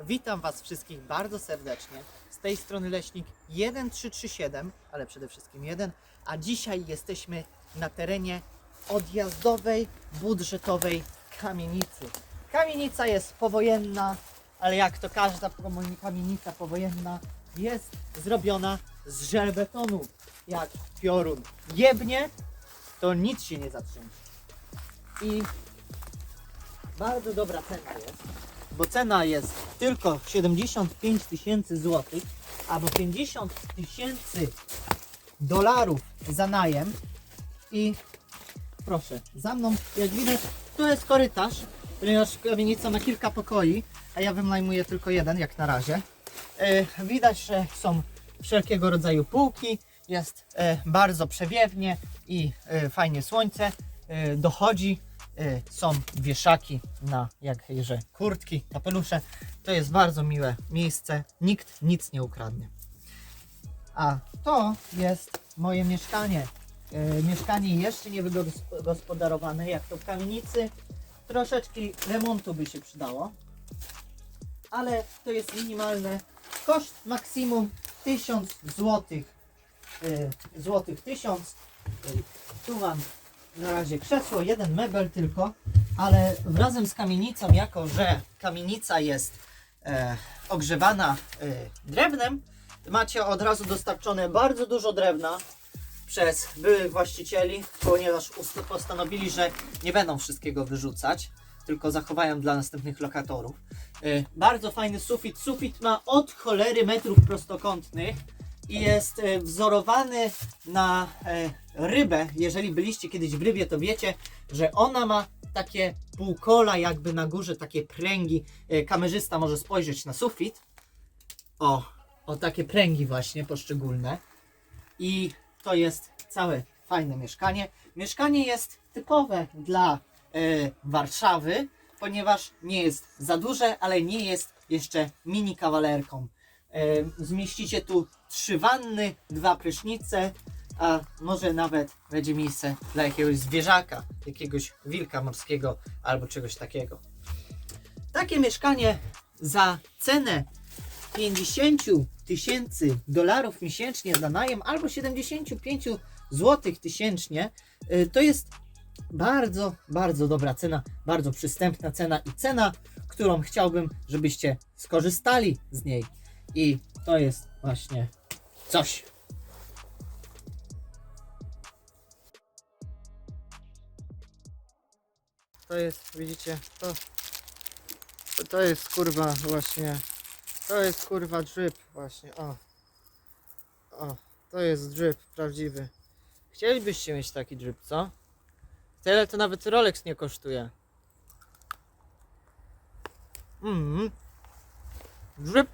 Witam Was wszystkich bardzo serdecznie. Z tej strony leśnik 1337, ale przede wszystkim jeden, a dzisiaj jesteśmy na terenie odjazdowej, budżetowej kamienicy. Kamienica jest powojenna, ale jak to każda kamienica powojenna, jest zrobiona z żelbetonu. Jak piorun jebnie, to nic się nie zatrzęsie. I bardzo dobra cena jest bo cena jest tylko 75 tysięcy złotych, albo 50 tysięcy dolarów za najem. I proszę, za mną, jak widać, to jest korytarz, ponieważ kamienica ma kilka pokoi, a ja wynajmuję tylko jeden, jak na razie. E, widać, że są wszelkiego rodzaju półki, jest e, bardzo przewiewnie i e, fajnie słońce dochodzi. E, są wieszaki na jakże kurtki, kapelusze. To jest bardzo miłe miejsce. Nikt nic nie ukradnie. A to jest moje mieszkanie. E, mieszkanie jeszcze nie wygospodarowane, jak to w kamienicy. Troszeczkę remontu by się przydało, ale to jest minimalne. Koszt maksimum 1000 złotych. E, złotych 1000. E, Tu mam na razie krzesło, jeden mebel tylko, ale razem z kamienicą, jako że kamienica jest e, ogrzewana e, drewnem, macie od razu dostarczone bardzo dużo drewna przez byłych właścicieli, ponieważ postanowili, że nie będą wszystkiego wyrzucać, tylko zachowają dla następnych lokatorów. E, bardzo fajny sufit. Sufit ma od cholery metrów prostokątnych i jest e, wzorowany na e, rybę. Jeżeli byliście kiedyś w rybie, to wiecie, że ona ma takie półkola jakby na górze, takie pręgi. E, Kamerzysta może spojrzeć na sufit. O, o takie pręgi właśnie poszczególne. I to jest całe fajne mieszkanie. Mieszkanie jest typowe dla e, Warszawy, ponieważ nie jest za duże, ale nie jest jeszcze mini kawalerką. E, zmieścicie tu trzy wanny, dwa prysznice, a może nawet będzie miejsce dla jakiegoś zwierzaka, jakiegoś wilka morskiego albo czegoś takiego. Takie mieszkanie za cenę 50 tysięcy dolarów miesięcznie za najem albo 75 złotych tysięcznie y, to jest bardzo, bardzo dobra cena, bardzo przystępna cena i cena, którą chciałbym, żebyście skorzystali z niej. I to jest właśnie coś. To jest, widzicie, to, to jest kurwa właśnie, to jest kurwa drip właśnie, o. O, to jest drip prawdziwy. Chcielibyście mieć taki drip, co? Tyle to nawet Rolex nie kosztuje. Mhm. Drip